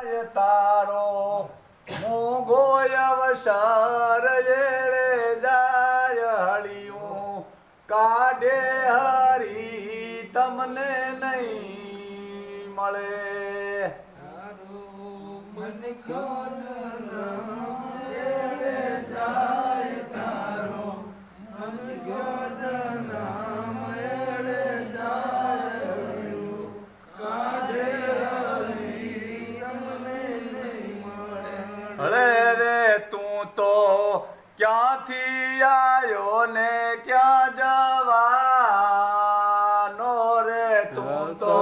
જાય તારો મૂગો અવસર એળે જાય હળિયું. કાઢે હરી તમને નહીં મળે. હળે રે તું તો ક્યાંથી આવ્યો ને ક્યાં જવાનો રે? તું તો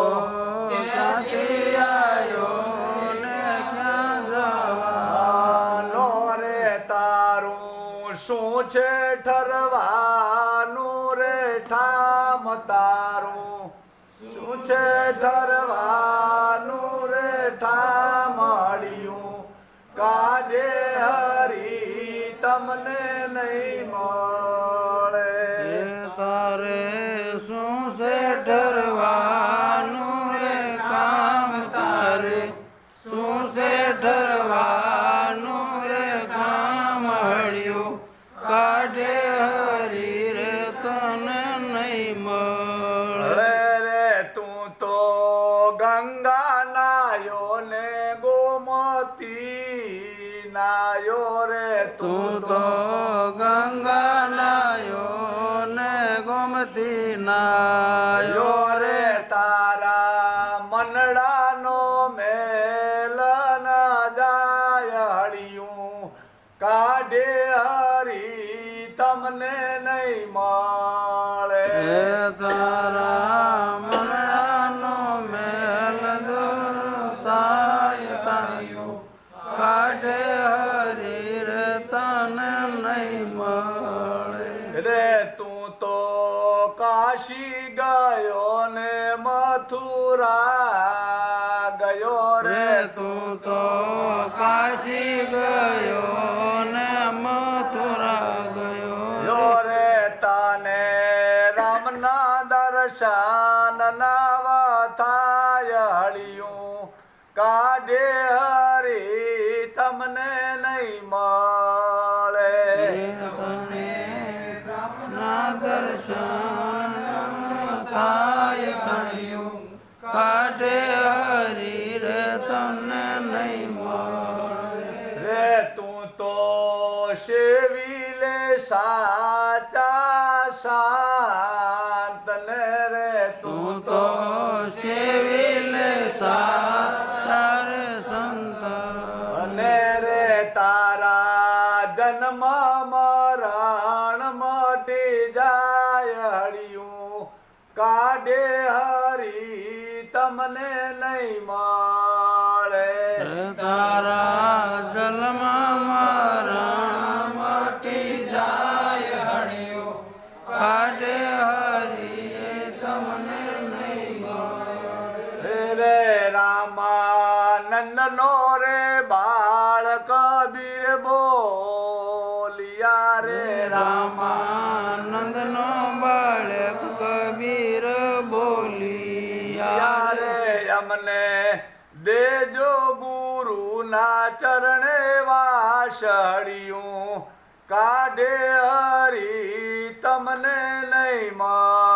ક્યાંથી આયો ને ક્યાં જવા નો રે? તારું શું છે ઠરવાનું રે? ઠામ તારું શું છે ઠરવાનું હરી તમને નહીં તમને નહીં મળે. તારા મરણાનો મેલ દૂર થાય તાયો કાઢે હરીર તને નહીં મળે. રે તું તો કાશી ગયો ને મથુરા ગયો રે. તું તો કાશી ગયો રામના દર્શન નવા થાય હળિયું. કાઢે હરી તમને નહીં મળે. દર્શન કાઢે હરી રે તમને નહીં મળે. રે તું તો સેવી લે સાચા શાંત તારા મારાણ માટે જાય હળિયું. કાઢે હરી તમને નહીં માળે. તારા જન્મ મરણ મટી જાય હળિયો. કાઢે હરી તમને નહીં મળે. રે રામાનંદ નો રે બાળ કબીર રામ રામાનંદ નો બાળક કબીર બોલિયા રે અમને દેજો ગુરુ ના ચરણે વાસળિયું. કાઢે હરી તમને નહીં મળે